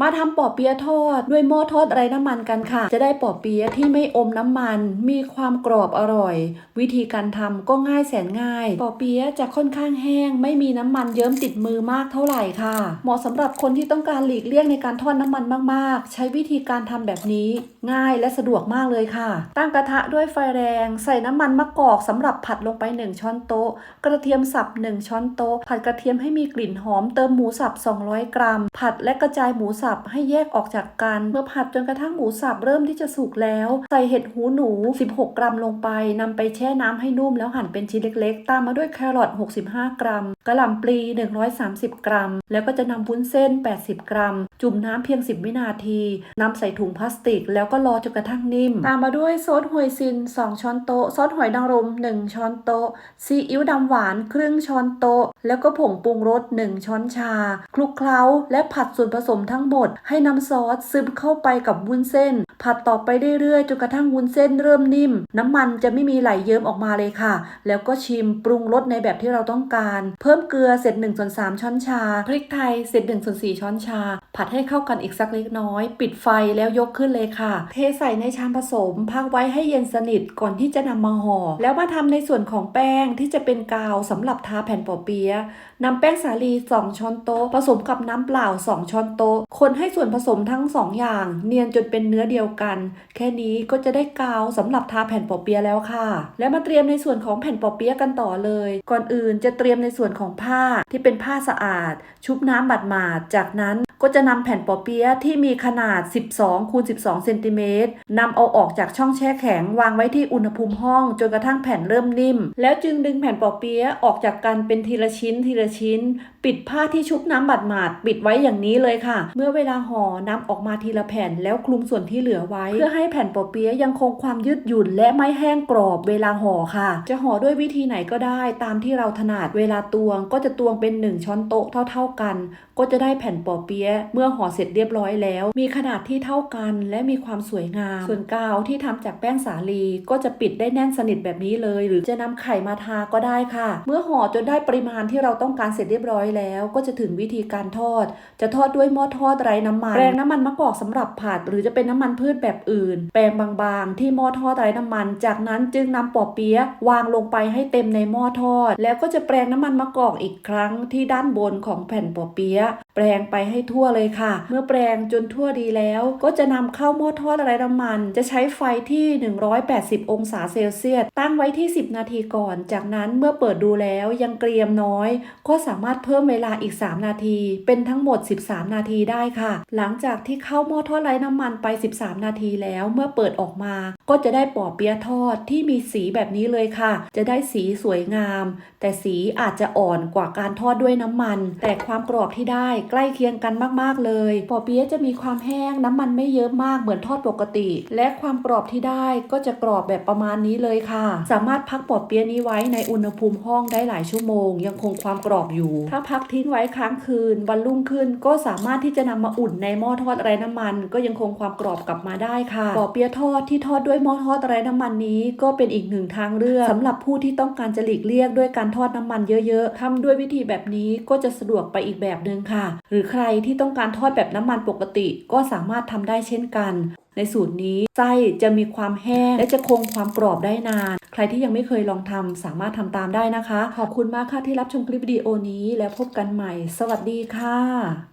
มาทำปอเปี๊ยะทอดด้วยหม้อทอดไร้น้ำมันกันค่ะ จะได้ปอเปี๊ยะที่ไม่อมน้ำมัน มีความกรอบอร่อย วิธีการทำก็ง่ายแสนง่าย ปอเปี๊ยะจะค่อนข้างแห้ง ไม่มีน้ำมันเยิ้มติดมือมากเท่าไหร่ค่ะ เหมาะสำหรับคนที่ต้องการหลีกเลี่ยงในการทอดน้ำมันมากๆ ใช้วิธีการทำแบบนี้ ง่ายและสะดวกมากเลยค่ะ ตั้งกระทะด้วยไฟแรง ใส่น้ำมันมะกอกสำหรับผัดลงไป 1 ช้อนโต๊ะ กระเทียมสับ 1 ช้อนโต๊ะ ผัดกระเทียมให้มีกลิ่นหอมเติมหมูสับ 200 กรัม ผัดและกระจายหมูสับให้แยกออกจากกัน เมื่อผัดจนกระทั่งหมูสับเริ่มที่จะสุกแล้ว ใส่เห็ดหูหนู 16 กรัมลงไปนำไปแช่น้ำให้นุ่มแล้วหั่นเป็นชิ้นเล็กๆ ตามมาด้วยแครอท65 กรัมกระหล่ำปลี 130 กรัม แล้วก็จะนำวุ้นเส้น 80 กรัม จุ่มน้ำเพียง 10 วินาทีนำใส่ถุงพลาสติก แล้วก็รอจนกระทั่งนิ่ม ตามมาด้วยซอสหอยซิน 2 ช้อนโต๊ะ ซอสหอยนางรม 1 ช้อนโต๊ะ ซีอิ๊วดำหวานครึ่งช้อนโต๊ะ แล้วก็ผงปรุงรส 1 ช้อนชา คลุกเคล้า และผัดส่วนผสมทั้งหมด ให้น้ำซอสซึมเข้าไปกับวุ้นเส้น ผัดต่อไปเรื่อยๆจนกระทั่งวุ้นเส้นเริ่มนิ่ม น้ำมันจะไม่มีไหลเยิ้มออกมาเลยค่ะ แล้วก็ชิมปรุงรสในแบบที่เราต้องการ เพิ่มเกลือเสร็จ1ส่วน3ช้อนชา พริกไทยเสร็จ1ส่วน4ช้อนชาผัดให้เข้ากันอีกสักเล็กน้อย ปิดไฟแล้วยกขึ้นเลยค่ะ เทใส่ในชามผสม พักไว้ให้เย็นสนิทก่อนที่จะนำมาห่อ แล้วมาทำในส่วนของแป้งที่จะเป็นกาวสำหรับทาแผ่นปอเปี๊ยะนำแป้งสาลี 2 ช้อนโต๊ะผสมกับน้ำเปล่า 2 ช้อนโต๊ะ คนให้ส่วนผสมทั้ง 2 อย่าง เนียนจนเป็นเนื้อเดียวกัน แค่นี้ก็จะได้กาวสำหรับทาแผ่นปอเปี๊ยะแล้วค่ะ แล้วมาเตรียมในส่วนของแผ่นปอเปี๊ยะกันต่อเลย ก่อนอื่นจะเตรียมในส่วนของผ้าที่เป็นผ้าสะอาด ชุบน้ำบัดหมาดจากนั้น ก็จะนำแผ่นปอเปี๊ยะที่มีขนาด 12คูณ12เซนติเมตรนำเอาออกจากช่องแช่แข็งวางไว้ที่อุณหภูมิห้องจนกระทั่งแผ่นเริ่มนิ่ม แล้วจึงดึงแผ่นปอเปี๊ยะออกจากกันเป็นทีละชิ้นทีละชิ้น ปิดผ้าที่ชุบน้ำบัดหมาดปิดไว้อย่างนี้เลยค่ะ เมื่อเวลาห่อนำออกมาทีละแผ่นแล้วคลุมส่วนที่เหลือไว้ เพื่อให้แผ่นปอเปี๊ยะยังคงความยืดหยุ่นและไม่แห้งกรอบเวลาห่อค่ะ จะห่อด้วยวิธีไหนก็ได้ ตามที่เราถนัดเวลาตวง ก็จะตวงเป็น 1 ช้อนโต๊ะเท่า ๆกัน ก็จะได้แผ่นปอเปี๊ยะเมื่อห่อเสร็จเรียบร้อยแล้ว มีขนาดที่เท่ากันและมีความสวยงาม ส่วนกาวที่ทำจากแป้งสาลีก็จะปิดได้แน่นสนิทแบบนี้เลย หรือจะนำไข่มาทาก็ได้ค่ะ เมื่อห่อจนได้ปริมาณที่เราต้องการเสร็จเรียบร้อยแล้ว ก็จะถึงวิธีการทอด จะทอดด้วยหม้อทอดไร้น้ำมันแปรงน้ำมันมะกอกสำหรับผัด หรือจะเป็นน้ำมันพืชแบบอื่น แปรงบางๆ ที่หม้อทอดไร้น้ำมัน จากนั้นจึงนำปอเปี๊ยะวางลงไปให้เต็มในหม้อทอด แล้วก็จะแปรงน้ำมันมะกอกอีกครั้งที่ด้านบนของแผ่นปอเปี๊ยะแปรงไปให้ทั่วเลยค่ะ เมื่อแปรงจนทั่วดีแล้ว ก็จะนำเข้าหม้อทอดไร้น้ำมัน จะใช้ไฟที่ 180 องศาเซลเซียส ตั้งไว้ที่ 10 นาทีก่อน จากนั้นเมื่อเปิดดูแล้วยังเกรียมน้อย ก็สามารถเพิ่มเวลาอีก 3 นาที เป็นทั้งหมด 13 นาทีได้ค่ะ หลังจากที่เข้าหม้อทอดไร้น้ำมันไป 13 นาทีแล้วเมื่อเปิดออกมา ก็จะได้ปอเปี๊ยะทอดที่มีสีแบบนี้เลยค่ะ จะได้สีสวยงาม แต่สีอาจจะอ่อนกว่าการทอดด้วยน้ำมัน แต่ความกรอบที่ได้ใกล้เคียงกันมากๆเลยปอเปี๊ยะจะมีความแห้งน้ำมันไม่เยอะมากเหมือนทอดปกติ และความกรอบที่ได้ก็จะกรอบแบบประมาณนี้เลยค่ะ สามารถพักปอเปี๊ยะนี้ไว้ในอุณหภูมิห้องได้หลายชั่วโมง ยังคงความกรอบอยู่ ถ้าพักทิ้งไว้ค้างคืนวันรุ่งขึ้นก็สามารถที่จะนำมาอุ่นในหม้อทอดไร้น้ำมัน ก็ยังคงความกรอบกลับมาได้ค่ะปอเปี๊ยะทอดที่ทอดด้วยหม้อทอดไร้น้ำมันนี้ก็เป็นอีกหนึ่งทางเลือกสำหรับผู้ที่ต้องการจะหลีกเลี่ยงด้วยการทอดน้ำมันเยอะๆทำด้วยวิธีแบบนี้ก็จะสะดวกไปอีกแบบหนึ่งค่ะ หรือใครที่ต้องการทอดแบบน้ำมันปกติก็สามารถทำได้เช่นกัน ในสูตรนี้ไส้จะมีความแห้ง และจะคงความกรอบได้นาน ใครที่ยังไม่เคยลองทำสามารถทำตามได้นะคะ ขอบคุณมากค่ะที่รับชมคลิปวิดีโอนี้แล้วพบกันใหม่ สวัสดีค่ะ